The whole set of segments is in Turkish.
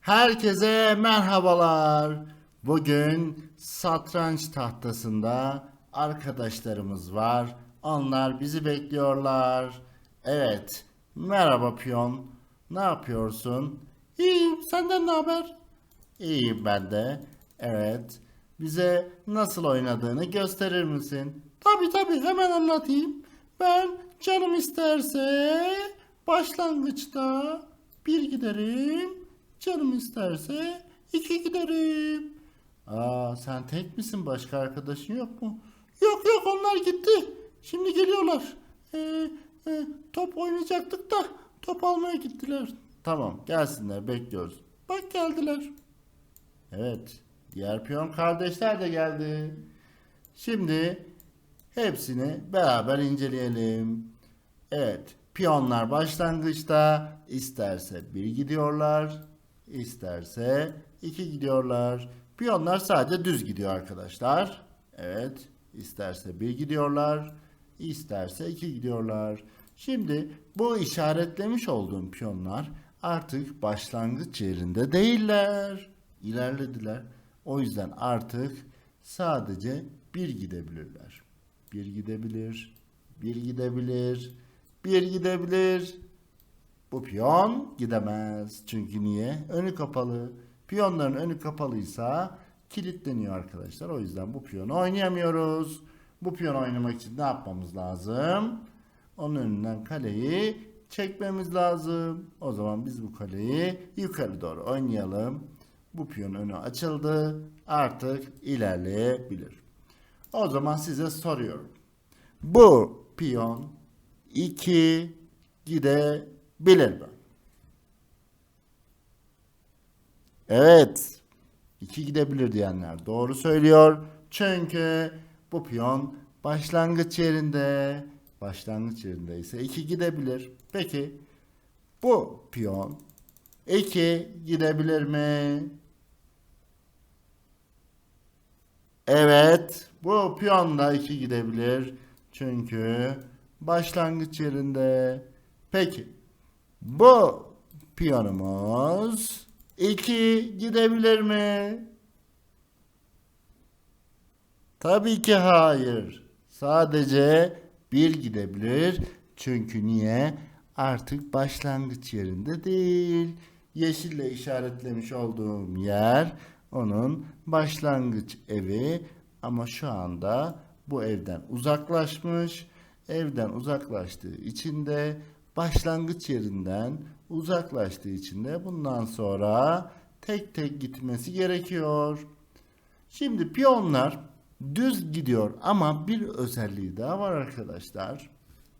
Herkese merhabalar. Bugün satranç tahtasında arkadaşlarımız var. Onlar bizi bekliyorlar. Evet. Merhaba piyon. Ne yapıyorsun? İyiyim. Senden ne haber? İyiyim ben de. Evet. Bize nasıl oynadığını gösterir misin? Tabii tabii hemen anlatayım. Ben canım isterse başlangıçta bir giderim. Canım isterse iki giderim. Aa sen tek misin? Başka arkadaşın yok mu? Yok yok onlar gitti. Şimdi geliyorlar. Ee, e, top oynayacaktık da top almaya gittiler. Tamam gelsinler bekliyoruz. Bak geldiler. Evet. Diğer piyon kardeşler de geldi. Şimdi hepsini beraber inceleyelim. Evet. Piyonlar başlangıçta isterse bir gidiyorlar, isterse iki gidiyorlar. Piyonlar sadece düz gidiyor arkadaşlar. Evet. isterse bir gidiyorlar, isterse iki gidiyorlar. Şimdi bu işaretlemiş olduğum piyonlar artık başlangıç yerinde değiller. İlerlediler. O yüzden artık sadece bir gidebilirler. Bir gidebilir, bir gidebilir, bir gidebilir. Bu piyon gidemez. Çünkü niye? Önü kapalı. Piyonların önü kapalıysa kilitleniyor arkadaşlar. O yüzden bu piyonu oynayamıyoruz. Bu piyonu oynamak için ne yapmamız lazım? Onun önünden kaleyi çekmemiz lazım. O zaman biz bu kaleyi yukarı doğru oynayalım. Bu piyon önü açıldı. Artık ilerleyebilir. O zaman size soruyorum. Bu piyon 2 gidebilir mi? Evet. 2 gidebilir diyenler doğru söylüyor. Çünkü bu piyon başlangıç yerinde. Başlangıç yerinde ise 2 gidebilir. Peki bu piyon 2 gidebilir mi? Evet, bu piyon da 2 gidebilir. Çünkü başlangıç yerinde. Peki, bu piyonumuz 2 gidebilir mi? Tabii ki hayır. Sadece bir gidebilir. Çünkü niye? Artık başlangıç yerinde değil. Yeşille işaretlemiş olduğum yer onun başlangıç evi ama şu anda bu evden uzaklaşmış. Evden uzaklaştığı için de başlangıç yerinden uzaklaştığı için de bundan sonra tek tek gitmesi gerekiyor. Şimdi piyonlar düz gidiyor ama bir özelliği daha var arkadaşlar.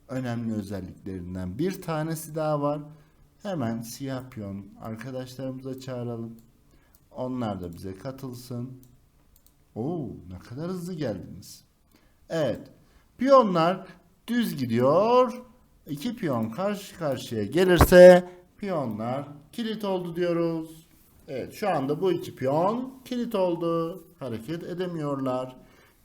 Önemli özelliklerinden bir tanesi daha var. Hemen siyah piyon arkadaşlarımıza çağıralım. Onlar da bize katılsın. Oo, ne kadar hızlı geldiniz. Evet. Piyonlar düz gidiyor. İki piyon karşı karşıya gelirse piyonlar kilit oldu diyoruz. Evet şu anda bu iki piyon kilit oldu. Hareket edemiyorlar.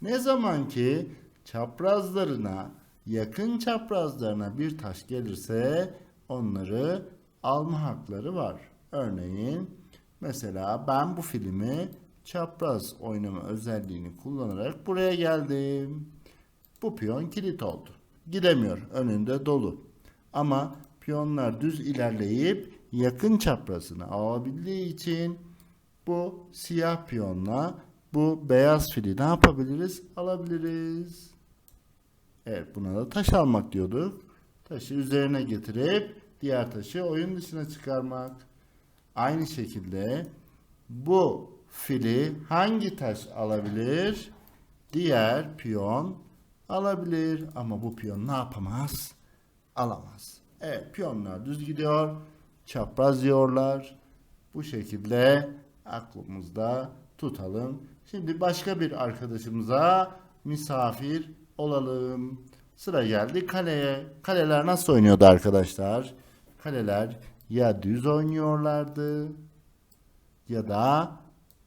Ne zaman ki çaprazlarına yakın çaprazlarına bir taş gelirse onları alma hakları var. Örneğin mesela ben bu filmi çapraz oynama özelliğini kullanarak buraya geldim. Bu piyon kilit oldu. Gidemiyor. Önünde dolu. Ama piyonlar düz ilerleyip yakın çaprazını alabildiği için bu siyah piyonla bu beyaz fili ne yapabiliriz? Alabiliriz. Evet buna da taş almak diyorduk. Taşı üzerine getirip diğer taşı oyun dışına çıkarmak. Aynı şekilde bu fili hangi taş alabilir? Diğer piyon alabilir ama bu piyon ne yapamaz? Alamaz. Evet piyonlar düz gidiyor. Çapraz yiyorlar. Bu şekilde aklımızda tutalım. Şimdi başka bir arkadaşımıza misafir olalım. Sıra geldi kaleye. Kaleler nasıl oynuyordu arkadaşlar? Kaleler ya düz oynuyorlardı ya da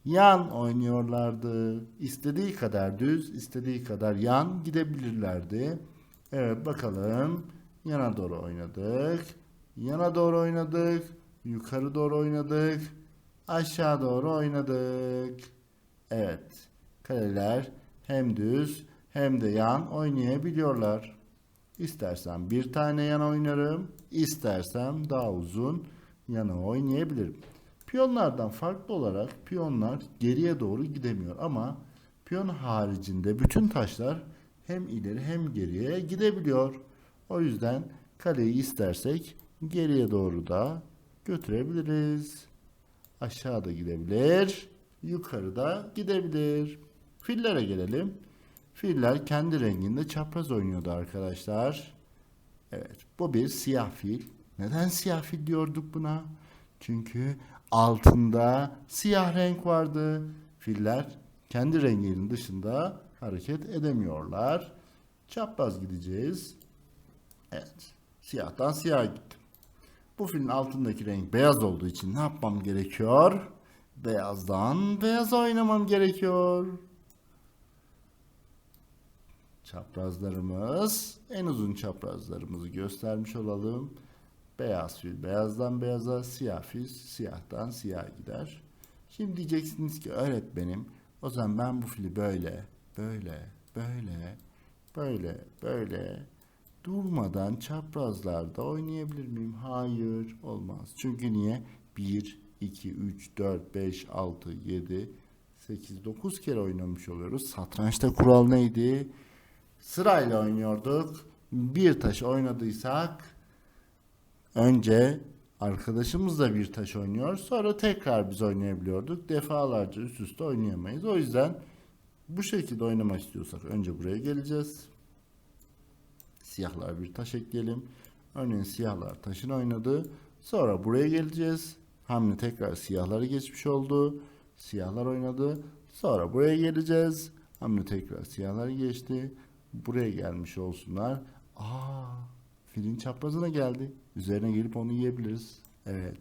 yan oynuyorlardı. İstediği kadar düz, istediği kadar yan gidebilirlerdi. Evet bakalım. Yana doğru oynadık. Yana doğru oynadık. Yukarı doğru oynadık. aşağı doğru oynadık. Evet. Kaleler hem düz hem de yan oynayabiliyorlar. İstersen bir tane yana oynarım, istersem daha uzun yana oynayabilirim. Piyonlardan farklı olarak piyonlar geriye doğru gidemiyor ama piyon haricinde bütün taşlar hem ileri hem geriye gidebiliyor. O yüzden kaleyi istersek geriye doğru da götürebiliriz. Aşağıda gidebilir, yukarıda gidebilir. Fillere gelelim. Filler kendi renginde çapraz oynuyordu arkadaşlar. Evet, bu bir siyah fil. Neden siyah fil diyorduk buna? Çünkü altında siyah renk vardı. Filler kendi renginin dışında hareket edemiyorlar. Çapraz gideceğiz. Evet, siyahtan siyaha gittim. Bu filin altındaki renk beyaz olduğu için ne yapmam gerekiyor? Beyazdan beyaz oynamam gerekiyor. Çaprazlarımız, en uzun çaprazlarımızı göstermiş olalım. Beyaz fil beyazdan beyaza, siyah fil siyahtan siyaha gider. Şimdi diyeceksiniz ki öğretmenim, o zaman ben bu fili böyle, böyle, böyle, böyle, böyle durmadan çaprazlarda oynayabilir miyim? Hayır, olmaz. Çünkü niye? 1, 2, 3, 4, 5, 6, 7, 8, 9 kere oynamış oluyoruz. Satrançta kural neydi? Sırayla oynuyorduk. Bir taş oynadıysak önce arkadaşımız da bir taş oynuyor. Sonra tekrar biz oynayabiliyorduk. Defalarca üst üste oynayamayız. O yüzden bu şekilde oynamak istiyorsak önce buraya geleceğiz. Siyahlar bir taş ekleyelim. Örneğin siyahlar taşın oynadı. Sonra buraya geleceğiz. Hamle tekrar siyahları geçmiş oldu. Siyahlar oynadı. Sonra buraya geleceğiz. Hamle tekrar siyahlar geçti. Buraya gelmiş olsunlar. Aa, filin çaprazına geldi. Üzerine gelip onu yiyebiliriz. Evet.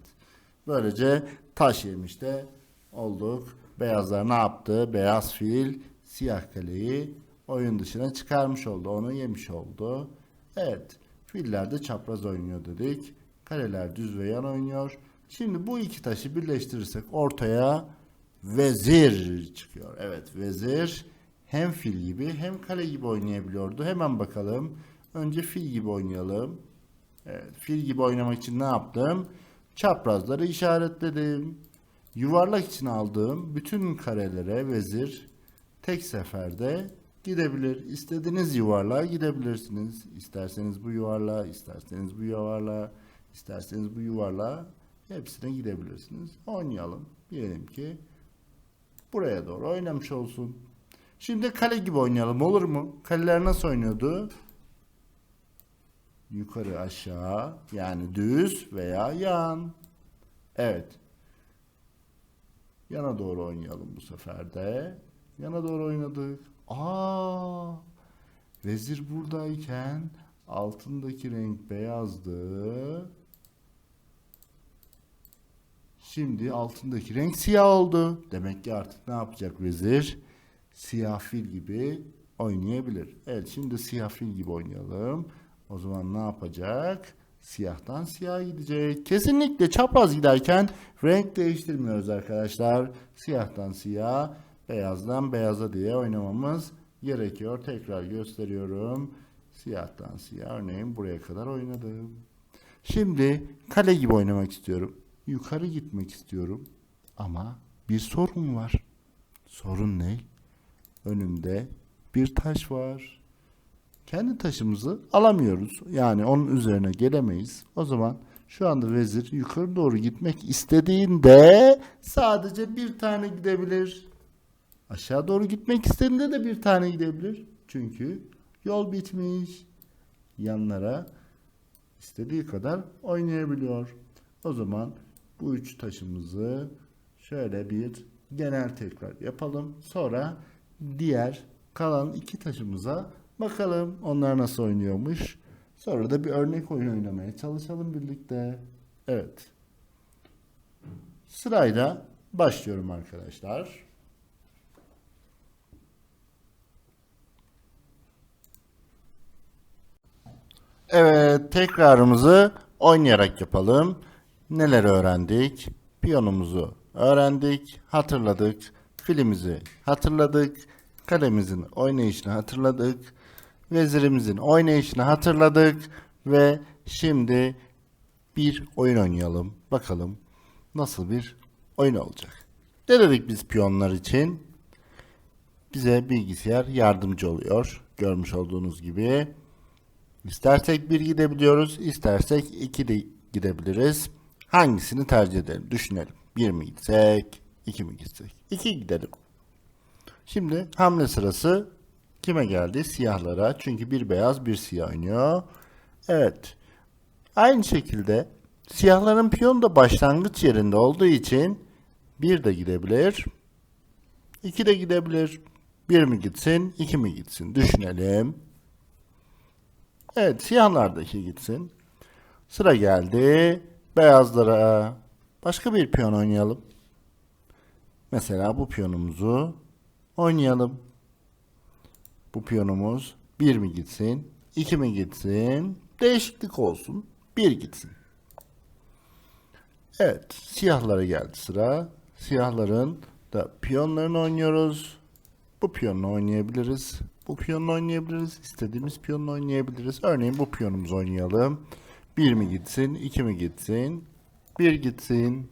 Böylece taş yemiş de olduk. Beyazlar ne yaptı? Beyaz fil siyah kaleyi oyun dışına çıkarmış oldu. Onu yemiş oldu. Evet. Filler de çapraz oynuyor dedik. Kaleler düz ve yan oynuyor. Şimdi bu iki taşı birleştirirsek ortaya vezir çıkıyor. Evet vezir hem fil gibi hem kale gibi oynayabiliyordu. Hemen bakalım. Önce fil gibi oynayalım. Evet, fil gibi oynamak için ne yaptım? Çaprazları işaretledim. Yuvarlak için aldığım bütün karelere vezir tek seferde gidebilir. İstediğiniz yuvarlığa gidebilirsiniz. İsterseniz bu yuvarlığa, isterseniz bu yuvarlığa, isterseniz bu yuvarlığa hepsine gidebilirsiniz. Oynayalım. Diyelim ki buraya doğru oynamış olsun. Şimdi kale gibi oynayalım olur mu? Kaleler nasıl oynuyordu? Yukarı aşağı yani düz veya yan. Evet. Yana doğru oynayalım bu sefer de. Yana doğru oynadık. Aa! Vezir buradayken altındaki renk beyazdı. Şimdi altındaki renk siyah oldu. Demek ki artık ne yapacak vezir? Siyah fil gibi oynayabilir. Evet şimdi siyah fil gibi oynayalım. O zaman ne yapacak? Siyahtan siyaha gidecek. Kesinlikle çapraz giderken renk değiştirmiyoruz arkadaşlar. Siyahtan siyah, beyazdan beyaza diye oynamamız gerekiyor. Tekrar gösteriyorum. Siyahtan siyah örneğin buraya kadar oynadım. Şimdi kale gibi oynamak istiyorum. Yukarı gitmek istiyorum. Ama bir sorun var. Sorun ne? Önümde bir taş var. Kendi taşımızı alamıyoruz. Yani onun üzerine gelemeyiz. O zaman şu anda vezir yukarı doğru gitmek istediğinde sadece bir tane gidebilir. Aşağı doğru gitmek istediğinde de bir tane gidebilir. Çünkü yol bitmiş. Yanlara istediği kadar oynayabiliyor. O zaman bu üç taşımızı şöyle bir genel tekrar yapalım. Sonra diğer kalan iki taşımıza bakalım onlar nasıl oynuyormuş. Sonra da bir örnek oyun oynamaya çalışalım birlikte. Evet. Sırayla başlıyorum arkadaşlar. Evet, tekrarımızı oynayarak yapalım. Neler öğrendik? Piyonumuzu öğrendik, hatırladık. Filimizi hatırladık. Kalemizin oynayışını hatırladık. Vezirimizin oynayışını hatırladık. Ve şimdi bir oyun oynayalım. Bakalım nasıl bir oyun olacak. Ne dedik biz piyonlar için? Bize bilgisayar yardımcı oluyor. Görmüş olduğunuz gibi. İstersek bir gidebiliyoruz, istersek iki de gidebiliriz. Hangisini tercih edelim? Düşünelim. Bir mi gitsek, iki mi gitsek? İki gidelim. Şimdi hamle sırası kime geldi? Siyahlara. Çünkü bir beyaz bir siyah oynuyor. Evet. Aynı şekilde siyahların piyonu da başlangıç yerinde olduğu için bir de gidebilir. iki de gidebilir. Bir mi gitsin, iki mi gitsin? Düşünelim. Evet, siyahlardaki gitsin. Sıra geldi beyazlara. Başka bir piyon oynayalım. Mesela bu piyonumuzu oynayalım. Bu piyonumuz bir mi gitsin, iki mi gitsin? Değişiklik olsun. Bir gitsin. Evet, siyahlara geldi sıra. Siyahların da piyonlarını oynuyoruz. Bu piyonla oynayabiliriz. Bu piyonla oynayabiliriz. İstediğimiz piyonla oynayabiliriz. Örneğin bu piyonumuzu oynayalım. Bir mi gitsin, iki mi gitsin? Bir gitsin.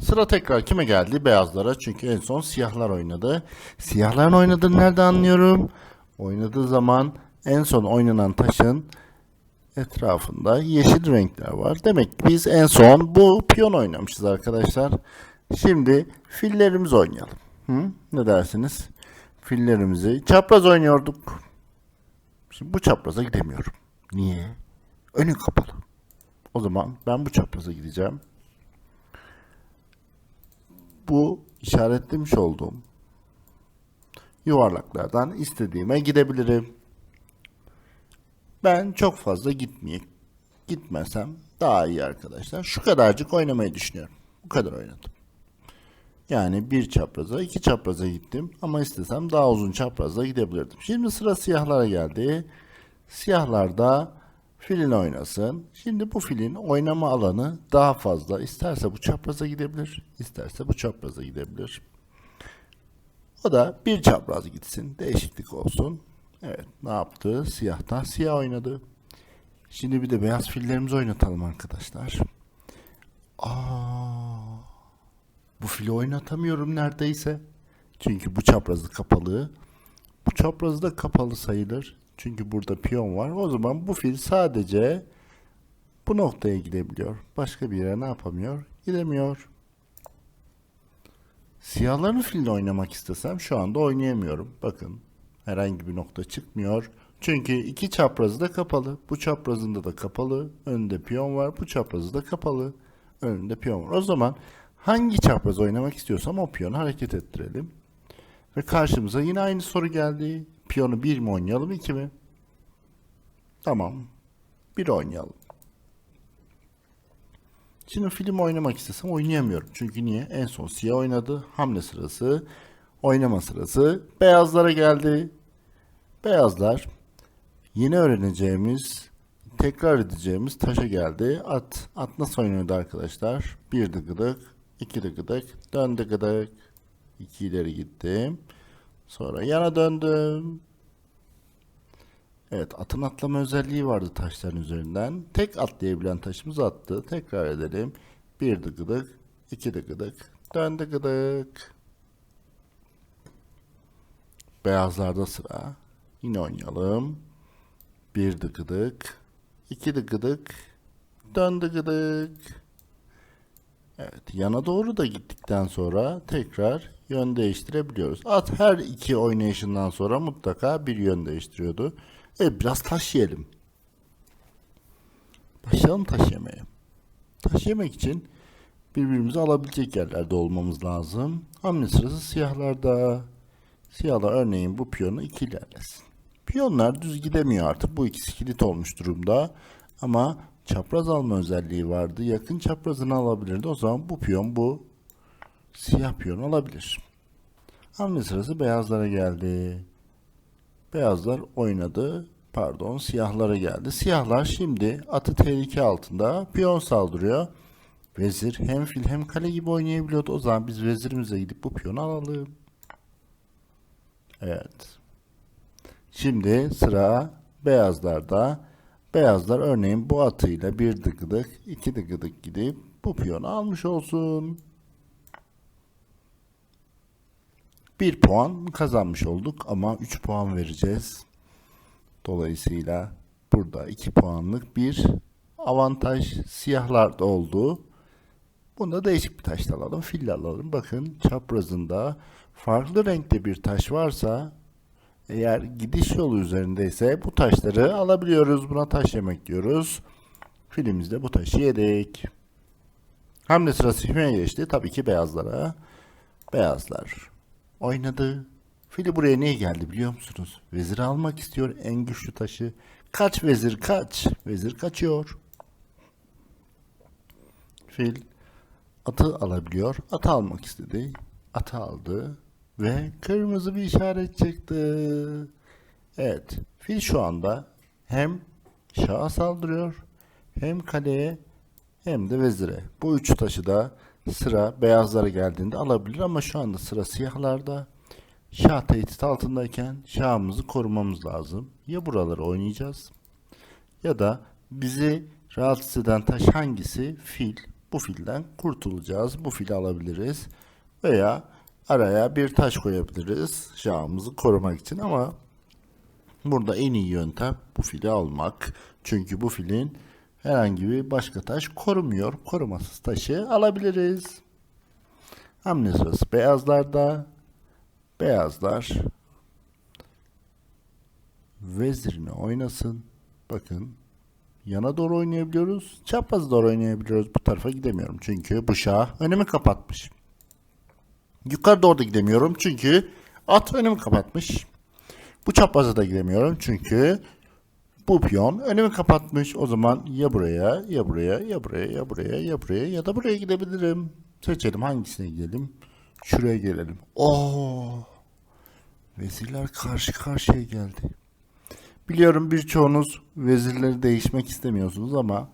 Sıra tekrar kime geldi? Beyazlara. Çünkü en son siyahlar oynadı. Siyahların oynadığını nerede anlıyorum? Oynadığı zaman en son oynanan taşın etrafında yeşil renkler var. Demek ki biz en son bu piyon oynamışız arkadaşlar. Şimdi fillerimizi oynayalım. Hı? Ne dersiniz? Fillerimizi çapraz oynuyorduk. Şimdi bu çapraza gidemiyorum. Niye? Önü kapalı. O zaman ben bu çapraza gideceğim. Bu işaretlemiş olduğum yuvarlaklardan istediğime gidebilirim. Ben çok fazla gitmeye gitmesem daha iyi arkadaşlar. Şu kadarcık oynamayı düşünüyorum. Bu kadar oynadım. Yani bir çapraza, iki çapraza gittim ama istesem daha uzun çaprazla gidebilirdim. Şimdi sıra siyahlara geldi. Siyahlarda filin oynasın. Şimdi bu filin oynama alanı daha fazla. İsterse bu çapraza gidebilir, isterse bu çapraza gidebilir. O da bir çapraz gitsin, değişiklik olsun. Evet, ne yaptı? Siyahtan siyah oynadı. Şimdi bir de beyaz fillerimizi oynatalım arkadaşlar. Aa, bu fili oynatamıyorum neredeyse. Çünkü bu çaprazı kapalı. Bu çaprazı da kapalı sayılır. Çünkü burada piyon var. O zaman bu fil sadece bu noktaya gidebiliyor. Başka bir yere ne yapamıyor? Gidemiyor. Siyahların filini oynamak istesem şu anda oynayamıyorum. Bakın herhangi bir nokta çıkmıyor. Çünkü iki çaprazı da kapalı. Bu çaprazında da kapalı. Önünde piyon var. Bu çaprazı da kapalı. Önünde piyon var. O zaman hangi çapraz oynamak istiyorsam o piyonu hareket ettirelim. Ve karşımıza yine aynı soru geldi. Piyonu 1 mi oynayalım 2 mi? Tamam. 1 oynayalım. Şimdi film oynamak istesem oynayamıyorum. Çünkü niye? En son siyah oynadı. Hamle sırası, oynama sırası beyazlara geldi. Beyazlar yeni öğreneceğimiz, tekrar edeceğimiz taşa geldi. At. At nasıl oynuyordu arkadaşlar? Bir de iki de gıdık, dön de. 2 ileri gittim. Sonra yana döndüm. Evet atın atlama özelliği vardı taşların üzerinden. Tek atlayabilen taşımızı attı. Tekrar edelim. Bir dıgıdık, iki dıgıdık, dön dıgıdık. Beyazlarda sıra. Yine oynayalım. Bir dıgıdık, iki dıgıdık, dön dıgıdık. Evet yana doğru da gittikten sonra tekrar yön değiştirebiliyoruz. At her iki oynayışından sonra mutlaka bir yön değiştiriyordu. Evet, biraz taş yiyelim. Başlayalım taş yemeye. Taş yemek için birbirimizi alabilecek yerlerde olmamız lazım. Hamle sırası siyahlarda. Siyahlar örneğin bu piyonu iki ilerlesin. Piyonlar düz gidemiyor artık. Bu ikisi kilit olmuş durumda. Ama çapraz alma özelliği vardı. Yakın çaprazını alabilirdi. O zaman bu piyon bu siyah piyon alabilir. Hamle sırası beyazlara geldi. Beyazlar oynadı. Pardon siyahlara geldi. Siyahlar şimdi atı tehlike altında piyon saldırıyor. vezir hem fil hem kale gibi oynayabiliyordu. O zaman biz vezirimize gidip bu piyonu alalım. Evet. Şimdi sıra beyazlarda. Beyazlar örneğin bu atıyla bir dıgıdık, iki dıgıdık gidip bu piyonu almış olsun. Bir puan kazanmış olduk ama 3 puan vereceğiz. Dolayısıyla burada 2 puanlık bir avantaj siyahlarda oldu. Bunda değişik bir taş alalım. Fil alalım. Bakın çaprazında farklı renkte bir taş varsa eğer gidiş yolu üzerindeyse bu taşları alabiliyoruz. Buna taş yemek diyoruz. Filimizde bu taşı yedik. Hamle sırası kime geçti? Tabii ki beyazlara. Beyazlar oynadı. Fili buraya niye geldi biliyor musunuz? Vezir almak istiyor en güçlü taşı. Kaç vezir kaç. Vezir kaçıyor. Fil atı alabiliyor. Atı almak istedi. Atı aldı. Ve kırmızı bir işaret çıktı. Evet. Fil şu anda hem şaha saldırıyor hem kaleye hem de vezire. Bu üç taşı da sıra beyazlara geldiğinde alabilir ama şu anda sıra siyahlarda. Şah tehdit altındayken şahımızı korumamız lazım. Ya buraları oynayacağız ya da bizi rahatsız eden taş hangisi? Fil. Bu filden kurtulacağız. Bu fili alabiliriz. Veya araya bir taş koyabiliriz şahımızı korumak için ama burada en iyi yöntem bu fili almak. Çünkü bu filin herhangi bir başka taş korumuyor. Korumasız taşı alabiliriz. Hamle sırası beyazlarda. Beyazlar vezirini oynasın. Bakın yana doğru oynayabiliyoruz. Çapraz doğru oynayabiliyoruz. Bu tarafa gidemiyorum. Çünkü bu şah önümü kapatmış. Yukarı doğru da gidemiyorum. Çünkü at önümü kapatmış. Bu çapraza da gidemiyorum. Çünkü bu piyon önümü kapatmış. O zaman ya buraya, ya buraya, ya buraya, ya buraya, ya buraya ya da buraya gidebilirim. Seçelim hangisine gidelim. Şuraya gelelim. Oo! Vezirler karşı karşıya geldi. Biliyorum birçoğunuz vezirleri değişmek istemiyorsunuz ama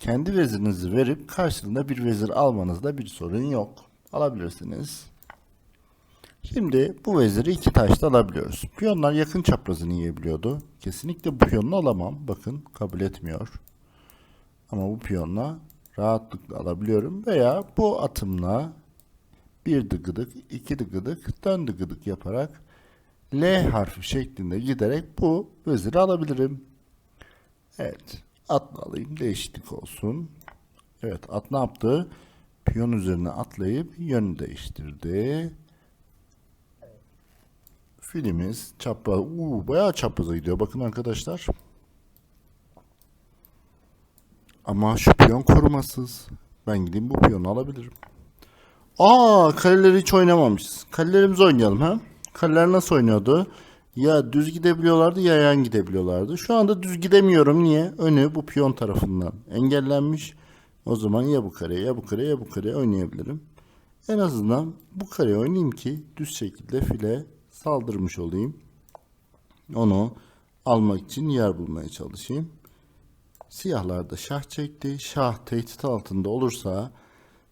kendi vezirinizi verip karşılığında bir vezir almanızda bir sorun yok. Alabilirsiniz. Şimdi bu veziri iki taşla alabiliyoruz. Piyonlar yakın çaprazını yiyebiliyordu. Kesinlikle bu piyonunu alamam. Bakın kabul etmiyor. Ama bu piyonla rahatlıkla alabiliyorum. Veya bu atımla bir dıgıdık, iki dıgıdık, dön dıgıdık yaparak L harfi şeklinde giderek bu veziri alabilirim. Evet. Atla alayım. Değişiklik olsun. Evet. At ne yaptı? Piyon üzerine atlayıp yönü değiştirdi. Filimiz çapraz, uuu bayağı çapraza gidiyor. Bakın arkadaşlar. Ama şu piyon korumasız. Ben gideyim bu piyonu alabilirim. Aa kaleleri hiç oynamamışız. Kalelerimizi oynayalım ha. Kaleler nasıl oynuyordu? Ya düz gidebiliyorlardı ya yan gidebiliyorlardı. Şu anda düz gidemiyorum. Niye? Önü bu piyon tarafından engellenmiş. O zaman ya bu kareye ya bu kareye ya bu kareye oynayabilirim. En azından bu kareye oynayayım ki düz şekilde file saldırmış olayım. Onu almak için yer bulmaya çalışayım. Siyahlar da şah çekti. Şah tehdit altında olursa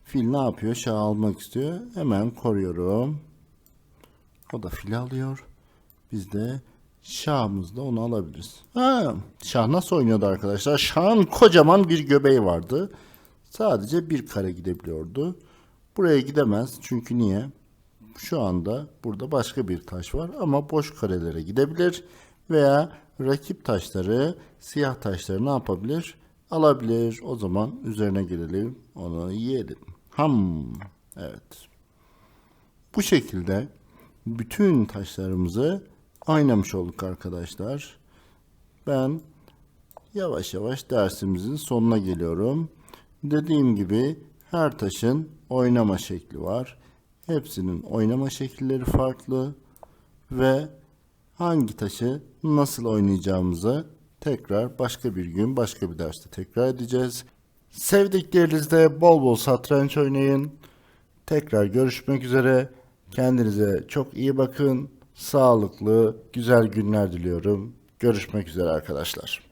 fil ne yapıyor? Şah almak istiyor. Hemen koruyorum. O da fil alıyor. Biz de şahımızla onu alabiliriz. Ha, şah nasıl oynuyordu arkadaşlar? Şahın kocaman bir göbeği vardı. Sadece bir kare gidebiliyordu. Buraya gidemez. Çünkü niye? Şu anda burada başka bir taş var ama boş karelere gidebilir veya rakip taşları, siyah taşları ne yapabilir? Alabilir. O zaman üzerine gelelim, onu yiyelim. Ham. Evet. Bu şekilde bütün taşlarımızı oynamış olduk arkadaşlar. Ben yavaş yavaş dersimizin sonuna geliyorum. Dediğim gibi her taşın oynama şekli var. Hepsinin oynama şekilleri farklı ve hangi taşı nasıl oynayacağımızı tekrar başka bir gün başka bir derste tekrar edeceğiz. Sevdiklerinizle bol bol satranç oynayın. Tekrar görüşmek üzere. Kendinize çok iyi bakın. Sağlıklı, güzel günler diliyorum. Görüşmek üzere arkadaşlar.